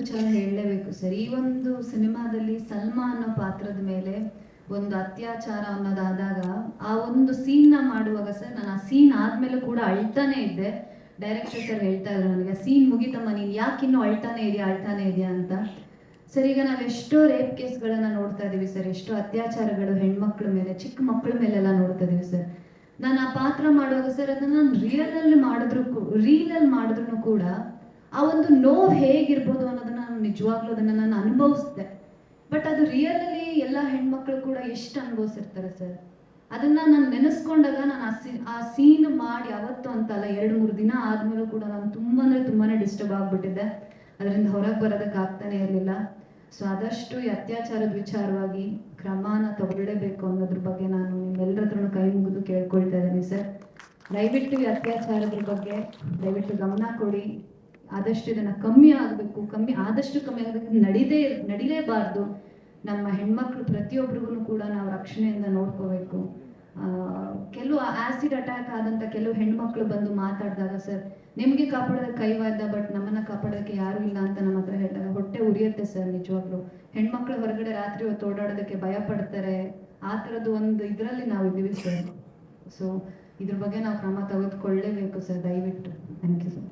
ವಿಚಾರ ಹೇಳಲೇಬೇಕು ಸರ್. ಈ ಒಂದು ಸಿನಿಮಾದಲ್ಲಿ ಸಲ್ಮಾ ಅನ್ನೋ ಪಾತ್ರದ ಮೇಲೆ ಒಂದು ಅತ್ಯಾಚಾರ ಅನ್ನೋದಾದಾಗ ಆ ಒಂದು ಸೀನ್ನ ಮಾಡುವಾಗ ಸರ್ ನಾನು ಆ ಸೀನ್ ಆದ್ಮೇಲೆ ಕೂಡ ಅಳ್ತಾನೆ ಇದ್ದೆ. ಡೈರೆಕ್ಟರ್ ಸರ್ ಹೇಳ್ತಾ ಇದ್ರು ನನಗೆ ಸೀನ್ ಮುಗಿತಮ್ಮ, ನೀನು ಯಾಕೆ ಇನ್ನೂ ಅಳ್ತಾನೆ ಇದೆಯಾ ಅಳ್ತಾನೆ ಇದೆಯಾ ಅಂತ? ಸರ್, ಈಗ ನಾವು ಎಷ್ಟೋ ರೇಪ್ ಕೇಸ್ಗಳನ್ನ ನೋಡ್ತಾ ಇದೀವಿ ಸರ್. ಎಷ್ಟೋ ಅತ್ಯಾಚಾರಗಳು ಹೆಣ್ಮಕ್ಳ ಮೇಲೆ, ಚಿಕ್ಕ ಮಕ್ಕಳ ಮೇಲೆಲ್ಲ ನೋಡ್ತಾ ಇದೀವಿ ಸರ್. ನಾನು ಆ ಪಾತ್ರ ಮಾಡುವಾಗ ಸರ್ ಅದನ್ನ ನಾನು ರಿಯಲ್ ಅಲ್ಲಿ ಮಾಡಿದ್ರು ರೀಲ್ ಅಲ್ಲಿ ಮಾಡಿದ್ರು ಕೂಡ ಆ ಒಂದು ನೋವು ಹೇಗಿರ್ಬೋದು ಅನ್ನೋದನ್ನ ನಾನು ನಿಜವಾಗ್ಲೂ ಅದನ್ನ ನಾನು ಅನುಭವಿಸಿದೆ. ಬಟ್ ಅದು ರಿಯಲ್ ಅಲ್ಲಿ ಎಲ್ಲ ಹೆಣ್ಮಕ್ಳು ಕೂಡ ಎಷ್ಟು ಅನುಭವಿಸಿರ್ತಾರೆ ಸರ್? ಅದನ್ನ ನಾನು ನೆನೆಸ್ಕೊಂಡಾಗ ನಾನು ಆ ಆ ಸೀನ್ ಮಾಡಿ ಅವತ್ತು ಅಂತಲ್ಲ ಎರಡು ಮೂರು ದಿನ ಆದ್ಮೇಲೂ ಕೂಡ ನಾನು ತುಂಬಾ ಅಂದ್ರೆ ತುಂಬಾನೇ ಡಿಸ್ಟರ್ಬ್ ಆಗ್ಬಿಟ್ಟಿದ್ದೆ. ಅದರಿಂದ ಹೊರಗೆ ಬರೋದಕ್ಕೆ ಆಗ್ತಾನೆ ಇರಲಿಲ್ಲ. ಸೊ ಆದಷ್ಟು ಈ ಅತ್ಯಾಚಾರದ ವಿಚಾರವಾಗಿ ಕ್ರಮನ ತಗೊಳ್ಳೇಬೇಕು ಅನ್ನೋದ್ರ ಬಗ್ಗೆ ನಾನು ನಿಮ್ಮೆಲ್ಲರ ಹತ್ರನೂ ಕೈ ಮುಗಿದು ಕೇಳ್ಕೊಳ್ತಾ ಇದ್ದೀನಿ ಸರ್. ದಯವಿಟ್ಟು ಈ ಅತ್ಯಾಚಾರದ ಬಗ್ಗೆ ದಯವಿಟ್ಟು ಗಮನ ಕೊಡಿ. ಆದಷ್ಟು ಇದನ್ನ ಕಮ್ಮಿ ಆಗಬೇಕು, ಕಮ್ಮಿ ಆದಷ್ಟು ಕಮ್ಮಿ ಆಗಬೇಕು, ನಡಿದೇ ನಡಿಲೇಬಾರ್ದು. ನಮ್ಮ ಹೆಣ್ಮಕ್ಳು ಪ್ರತಿಯೊಬ್ಬರಿಗೂ ಕೂಡ ನಾವು ರಕ್ಷಣೆಯಿಂದ ನೋಡ್ಕೋಬೇಕು. ಕೆಲವು ಆಸಿಡ್ ಅಟ್ಯಾಕ್ ಆದಂತ ಕೆಲವು ಹೆಣ್ಮಕ್ಳು ಬಂದು ಮಾತಾಡಿದಾಗ, ಸರ್, ನಿಮ್ಗೆ ಕಾಪಾಡೋದಕ್ಕೆ ಕೈವಾದ ಬಟ್ ನಮ್ಮನ್ನ ಕಾಪಾಡೋದಕ್ಕೆ ಯಾರು ಇಲ್ಲ ಅಂತ ನಮ್ಮ ಹತ್ರ ಹೇಳಿದಾಗ ಹೊಟ್ಟೆ ಉರಿಯುತ್ತೆ, ಸರ್, ನಿಜವಾಗ್ಲು. ಹೆಣ್ಮಕ್ಳು ಹೊರಗಡೆ ರಾತ್ರಿ ಹೊತ್ತು ಓಡಾಡೋದಕ್ಕೆ ಭಯ ಪಡ್ತಾರೆ. ಆ ಥರದ್ದು ಒಂದು ಇದರಲ್ಲಿ ನಾವು ಇದ್ದೀವಿ, ಸರ್. ಸೊ ಇದ್ರ ಬಗ್ಗೆ ನಾವು ಕ್ರಮ ತೆಗೆದುಕೊಳ್ಳೇಬೇಕು, ಸರ್, ದಯವಿಟ್ಟು. Thank you sir